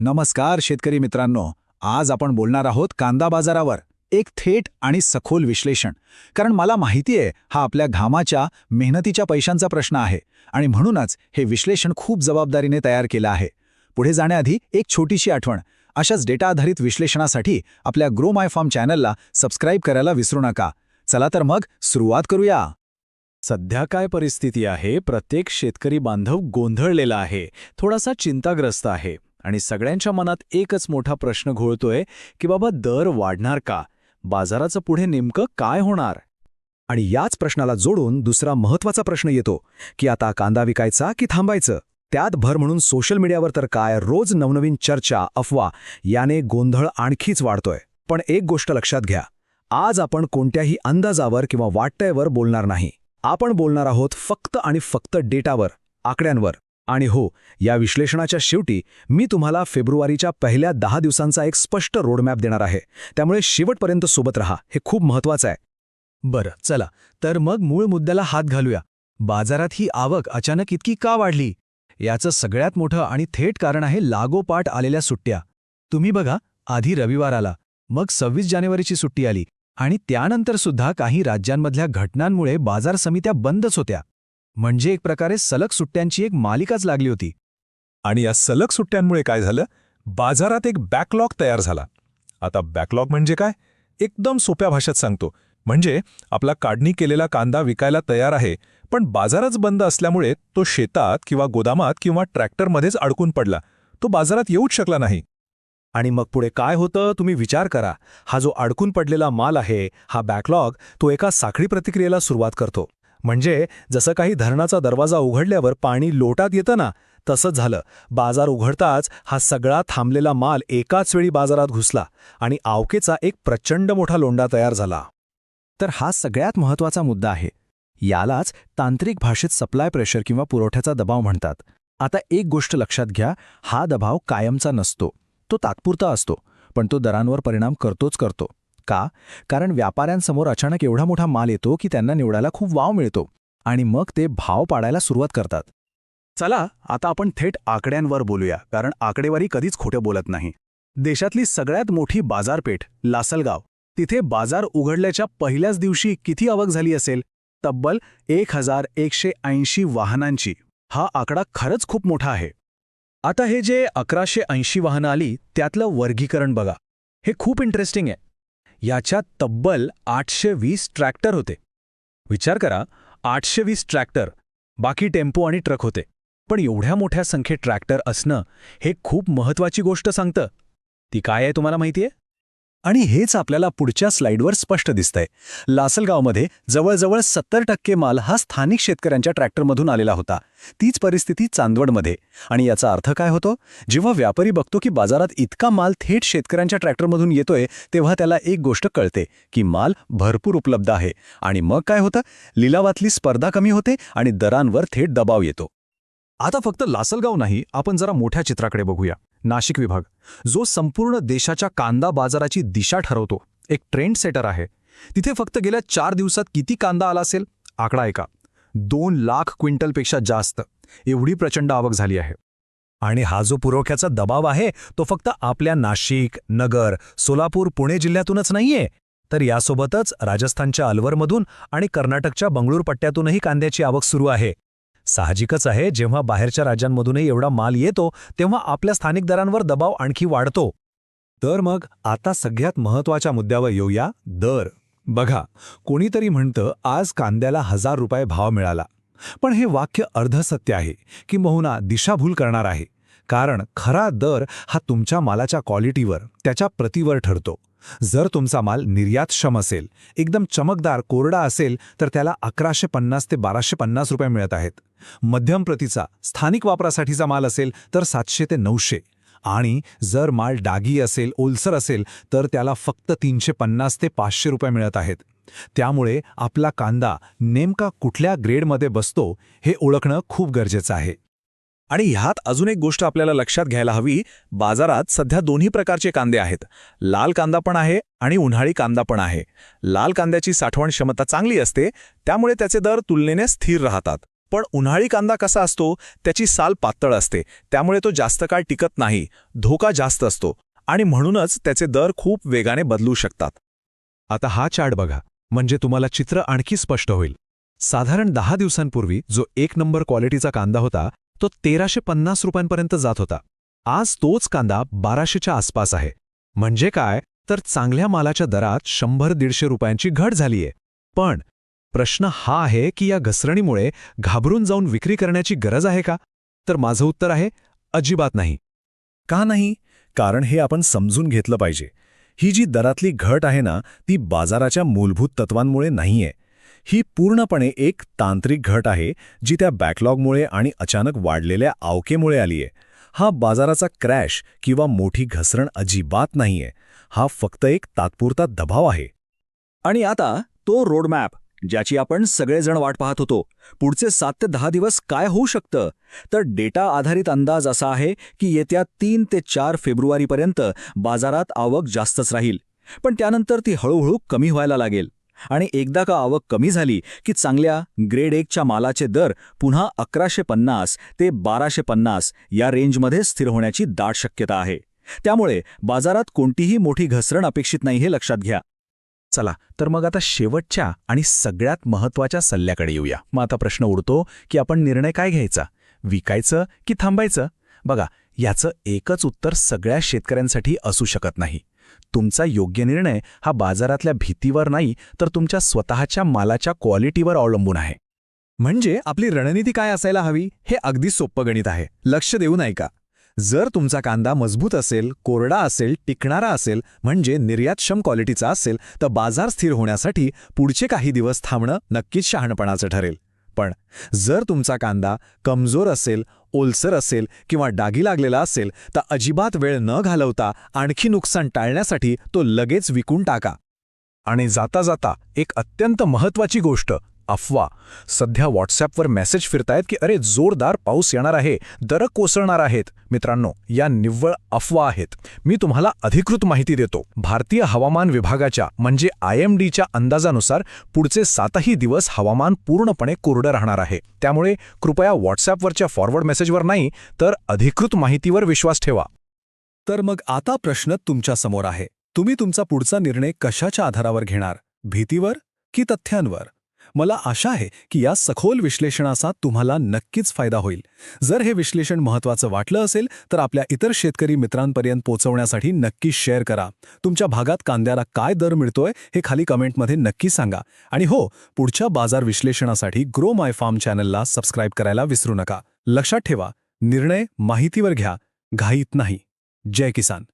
नमस्कार शेतकरी मित्रांनो आज आपण बोलणार आहोत कांदा बाजारावर. एक थेट आणि सखोल विश्लेषण. कारण मला माहिती आहे हा आपल्या घामाच्या मेहनतीच्या पैशांचा प्रश्न आहे. आणि म्हणूनच हे विश्लेषण खूप जबाबदारीने तयार केलं आहे. पुढे जाण्याआधी एक छोटीशी आठवण. अशाच डेटा आधारित विश्लेषणासाठी आपल्या ग्रो माय फार्म चॅनलला सबस्क्राईब करायला विसरू नका. चला तर मग सुरुवात करूया. सध्या काय परिस्थिती आहे? प्रत्येक शेतकरी बांधव गोंधळलेला आहे. थोडासा चिंताग्रस्त आहे. आणि सगळ्यांच्या मनात एकच मोठा प्रश्न घोळतोय की बाबा दर वाढणार का? बाजाराचं पुढे नेमकं काय होणार? आणि याच प्रश्नाला जोडून दुसरा महत्त्वाचा प्रश्न येतो की आता कांदा विकायचा की थांबायचं? त्यात भर म्हणून सोशल मीडियावर तर काय रोज नवनवीन चर्चा अफवा याने गोंधळ आणखीच वाढतोय. पण एक गोष्ट लक्षात घ्या आज आपण कोणत्याही अंदाजावर किंवा वाटतंयवर बोलणार नाही. आपण बोलणार आहोत फक्त आणि फक्त डेटावर आकड्यांवर. आणि हो या विश्लेषणाच्या शेवटी मी तुम्हाला फेब्रुवारीच्या पहिल्या दहा दिवसांचा एक स्पष्ट रोडमॅप देणार आहे. त्यामुळे शेवटपर्यंत सोबत रहा. हे खूप महत्वाचं आहे. बरं चला. तर मग मूळ मुद्द्याला हात घालूया. बाजारात ही आवक अचानक इतकी का वाढली? याचं सगळ्यात मोठं आणि थेट कारण आहे लागोपाठ आलेल्या सुट्ट्या. तुम्ही बघा आधी रविवार आला. मग सव्वीस जानेवारीची सुट्टी आली. आणि त्यानंतर सुद्धा काही राज्यांमधल्या घटनांमुळे बाजार समित्या बंदच होत्या. म्हणजे एक प्रकारे सलग सुट्ट्यांची एक मालिकाच लागली होती. आणि या सलग सुट्ट्यांमुळे काय झालं? बाजारात एक बॅकलॉग तयार झाला. आता बॅकलॉग म्हणजे काय? एकदम सोप्या भाषेत सांगतो. म्हणजे आपला काढणी केलेला कांदा विकायला तयार आहे पण बाजारच बंद असल्यामुळे तो शेतात किंवा गोदामात किंवा ट्रॅक्टरमध्येच अडकून पडला. तो बाजारात येऊच शकला नाही. आणि मग पुढे काय होतं? तुम्ही विचार करा. हा जो अडकून पडलेला माल आहे हा बॅकलॉग तो एका साखळी प्रतिक्रियेला सुरुवात करतो. म्हणजे जसं काही धरणाचा दरवाजा उघडल्यावर पाणी लोटात येतं ना तसंच झालं. बाजार उघडताच हा सगळा थांबलेला माल एकाच वेळी बाजारात घुसला आणि आवकेचा एक प्रचंड मोठा लोंडा तयार झाला. तर हा सगळ्यात महत्त्वाचा मुद्दा आहे. यालाच तांत्रिक भाषेत सप्लाय प्रेशर किंवा पुरवठ्याचा दबाव म्हणतात. आता एक गोष्ट लक्षात घ्या हा दबाव कायमचा नसतो. तो तात्पुरता असतो पण तो दरांवर परिणाम करतोच करतो. का? कारण व्यापाऱ्यांसमोर अचानक एवढा मोठा माल येतो की त्यांना निवडायला खूप वाव मिळतो आणि मग ते भाव पाडायला सुरुवात करतात. चला आता आपण थेट आकड्यांवर बोलूया कारण आकडेवारी कधीच खोटं बोलत नाही. देशातली सगळ्यात मोठी बाजारपेठ लासलगाव. तिथे बाजार उघडल्याच्या पहिल्याच दिवशी किती आवक झाली असेल? तब्बल एक हजार एकशे ऐंशी वाहनांची. हा आकडा खरंच खूप मोठा आहे. आता हे जे अकराशे ऐंशी वाहनं आली त्यातलं वर्गीकरण बघा. हे खूप इंटरेस्टिंग आहे. याच्यात तब्बल आठशे वीस ट्रॅक्टर होते. विचार करा आठशे वीस ट्रॅक्टर बाकी टेम्पो आणि ट्रक होते. पण एवढ्या मोठ्या संख्येत ट्रॅक्टर असणं हे खूप महत्वाची गोष्ट सांगतं. ती काय आहे तुम्हाला माहितीये? आणि हेच आपल्याला पुढच्या स्लाइडवर स्पष्ट दिसतंय. लासलगावमध्ये जवळजवळ सत्तर टक्के माल हा स्थानिक शेतकऱ्यांच्या ट्रॅक्टरमधून आलेला होता. तीच परिस्थिती चांदवडमध्ये. आणि याचा अर्थ काय होतो? जेव्हा व्यापारी बघतो की बाजारात इतका माल थेट शेतकऱ्यांच्या ट्रॅक्टरमधून येतोय तेव्हा त्याला एक गोष्ट कळते की माल भरपूर उपलब्ध आहे. आणि मग काय होतं? लिलावातली स्पर्धा कमी होते आणि दरांवर थेट दबाव येतो. आता फक्त लासलगाव नाही आपण जरा मोठ्या चित्राकडे बघूया. नाशिक विभाग. जो संपूर्ण देशाच्या कांदा बाजाराची दिशा ठरवतो. एक ट्रेंड सेटर आहे. तिथे फक्त गेल्या चार दिवसात किती कांदा आला असेल? आकडा ऐका दोन लाख क्विंटलपेक्षा जास्त. एवढी प्रचंड आवक झाली आहे. आणि हा जो पुरवठ्याचा दबाव आहे तो फक्त आपल्या नाशिक नगर सोलापूर पुणे जिल्ह्यातूनच नाहीये. तर यासोबतच राजस्थानच्या अलवरमधून आणि कर्नाटकच्या बंगळूर पट्ट्यातूनही कांद्याची आवक सुरू आहे. साहजिकच आहे जेव्हा बाहेरच्या राज्यांमधूनही एवढा माल येतो तेव्हा आपल्या स्थानिक दरांवर दबाव आणखी वाढतो. तर मग आता सगळ्यात महत्त्वाच्या मुद्द्यावर येऊया दर. बघा कोणीतरी म्हणतं आज कांद्याला हजार रुपये भाव मिळाला. पण हे वाक्य अर्धसत्य आहे की दिशाभूल करणार आहे. कारण खरा दर हा तुमच्या मालाच्या क्वालिटीवर त्याच्या प्रतीवर ठरतो. जर तुमचा माल निर्यातक्षम असेल एकदम चमकदार कोरडा असेल तर त्याला अकराशे पन्नास ते बाराशे पन्नास रुपये मिळत आहेत. मध्यम प्रतीचा स्थानिक वापरासाठीचा माल असेल तर सातशे ते नऊशे. आणि जर माल डागी असेल ओलसर असेल तर त्याला फक्त तीनशे पन्नास ते पाचशे रुपये मिळत आहेत. त्यामुळे आपला कांदा नेमका कुठल्या ग्रेडमध्ये बसतो हे ओळखणं खूप गरजेचं आहे. आणि ह्यात अजून एक गोष्ट आपल्याला लक्षात घ्यायला हवी बाजारात सध्या दोन्ही प्रकारचे कांदे आहेत. लाल कांदा पण आहे आणि उन्हाळी कांदा पण आहे. लाल कांद्याची साठवण क्षमता चांगली असते त्यामुळे त्याचे दर तुलनेने स्थिर राहतात. पण उन्हाळी कांदा कसा असतो? त्याची साल पातळ असते त्यामुळे तो जास्त काळ टिकत नाही धोका जास्त असतो आणि म्हणूनच त्याचे दर खूप वेगाने बदलू शकतात. आता हा चार्ट बघा म्हणजे तुम्हाला चित्र आणखी स्पष्ट होईल. साधारण दहा दिवसांपूर्वी जो एक नंबर क्वालिटीचा कांदा होता तो तेराशे पन्नास रुपयांपर्यंत जात होता. आज तोच कांदा बाराशेच्या आसपास आहे. म्हणजे काय? तर चांगल्या मालाच्या दरात शंभर दीडशे रुपयांची घट झालीये. पण प्रश्न हा आहे की या घसरणीमुळे घाबरून जाऊन विक्री करण्याची गरज आहे का? तर माझं उत्तर आहे अजिबात नाही. का नाही? कारण हे आपण समजून घेतलं पाहिजे. ही जी दरातली घट आहे ना ती बाजाराच्या मूलभूत तत्वांमुळे नाहीये. ही पूर्णपणे एक तांत्रिक घट आहे जी त्या बॅकलॉगमुळे आणि अचानक वाढलेल्या आवकेमुळे आलीये हा बाजाराचा क्रॅश किंवा मोठी घसरण अजिबात नाहीये. हा फक्त एक तात्पुरता दबाव आहे. आणि आता तो रोडमॅप ज्याची आपण सगळेजण वाट पाहत होतो पुढचे सात ते दहा दिवस काय होऊ शकतं? तर डेटा आधारित अंदाज असा आहे की येत्या तीन ते चार फेब्रुवारीपर्यंत बाजारात आवक जास्तच राहील. पण त्यानंतर ती हळूहळू कमी व्हायला लागेल. आणि एकदा का आवक कमी झाली की चांगल्या ग्रेड एकच्या मालाचे दर पुन्हा अकराशे पन्नास ते बाराशे पन्नास या रेंजमध्ये स्थिर होण्याची दाट शक्यता आहे. त्यामुळे बाजारात कोणतीही मोठी घसरण अपेक्षित नाही हे लक्षात घ्या. चला तर मग आता शेवटच्या आणि सगळ्यात महत्त्वाच्या सल्ल्याकडे येऊया. मग आता प्रश्न उडतो की आपण निर्णय काय घ्यायचा? विकायचं की थांबायचं? बघा याचं एकच उत्तर सगळ्या शेतकऱ्यांसाठी असू शकत नाही. तुमचा योग्य निर्णय हा बाजारातल्या भीतीवर नाही तर तुमच्या स्वतःच्या मालाच्या क्वालिटीवर अवलंबून आहे. म्हणजे आपली रणनीती काय असायला हवी हे अगदी सोपं गणित आहे. लक्ष देऊ नाही का जर तुमचा कांदा मजबूत असेल कोरडा असेल टिकणारा असेल म्हणजे निर्यातक्षम क्वालिटीचा असेल तर बाजार स्थिर होण्यासाठी पुढचे काही दिवस थांबणं नक्कीच शहाणपणाचं ठरेल. पण जर तुमचा कांदा कमजोर असेल ओलसर असेल किंवा डागी लागलेला असेल तर अजिबात वेळ न घालवता आणखी नुकसान टाळण्यासाठी तो लगेच विकून टाका. आणि जाता जाता एक अत्यंत महत्वाची गोष्ट अफवा. सध्या व्हॉट्सॲपवर मेसेज फिरतायत की अरे जोरदार पाऊस येणार आहे दर कोसळणार आहेत. मित्रांनो या निव्वळ अफवा आहेत. मी तुम्हाला अधिकृत माहिती देतो. भारतीय हवामान विभागाच्या म्हणजे आय एम डीच्या अंदाजानुसार पुढचे सातही दिवस हवामान पूर्णपणे कोरडं राहणार आहे. त्यामुळे कृपया व्हॉट्सॲपवरच्या फॉरवर्ड मेसेजवर नाही तर अधिकृत माहितीवर विश्वास ठेवा. तर मग आता प्रश्न तुमच्यासमोर आहे. तुम्ही तुमचा पुढचा निर्णय कशाच्या आधारावर घेणार? भीतीवर की तथ्यांवर? मला आशा आहे की या सखोल विश्लेषणाचा तुम्हाला नक्कीच फायदा होईल. जर हे विश्लेषण महत्त्वाचं वाटलं असेल तर आपल्या इतर शेतकरी मित्रांपर्यंत पोहोचवण्यासाठी नक्की शेअर करा. तुमच्या भागात कांद्याला काय दर मिळतोय हे खाली कमेंटमध्ये नक्की सांगा. आणि हो पुढच्या बाजार विश्लेषणासाठी ग्रो माय फार्म चॅनलला सबस्क्राईब करायला विसरू नका. लक्षात ठेवा निर्णय माहितीवर घ्या घाईत नाही. जय किसान.